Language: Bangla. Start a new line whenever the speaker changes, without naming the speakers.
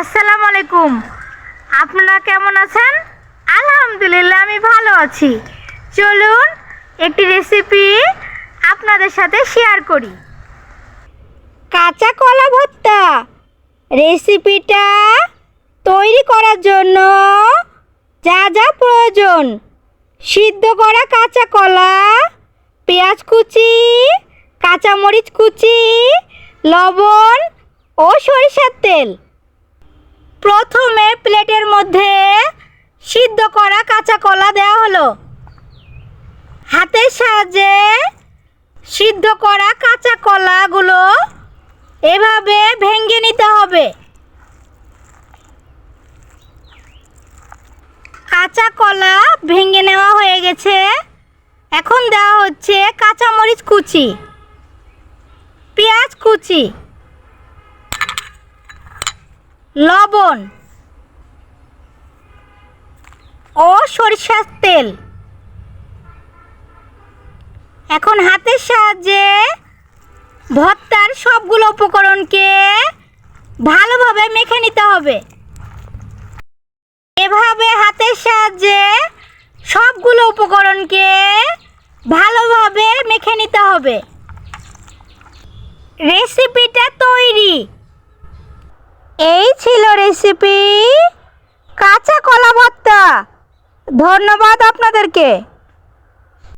আসসালামু আলাইকুম। আপনারা কেমন আছেন? আলহামদুলিল্লাহ, আমি ভালো আছি। চলুন একটি রেসিপি আপনাদের সাথে শেয়ার করি। কাঁচা কলা ভর্তা। রেসিপিটা তৈরি করার জন্য যা যা প্রয়োজন। সিদ্ধ করা কাঁচা কলা পেঁয়াজ কুচি, কাঁচামরিচ কুচি, লবণ ও সরিষার তেল। প্রথমে প্লেটের মধ্যে সিদ্ধ করা কাঁচা কলা দেওয়া হলো। হাতের সাহায্যে সিদ্ধ করা কাঁচা কলাগুলো এভাবে ভেঙে নিতে হবে। কাঁচা কলা ভেঙে নেওয়া হয়ে গেছে। এখন দেওয়া হচ্ছে কাঁচামরিচ কুচি, পেঁয়াজ কুচি। লবণ ও সরিষার তেল। এখন হাতের সাহায্যে ভর্তার সবগুলো উপকরণকে ভালোভাবে মেখে নিতে হবে। এভাবে হাতের সাহায্যে সবগুলো উপকরণকে ভালোভাবে মেখে নিতে হবে। রেসিপিটা তৈরি রেসিপি কাঁচা কলা ভর্তা। ধন্যবাদ আপনাদেরকে।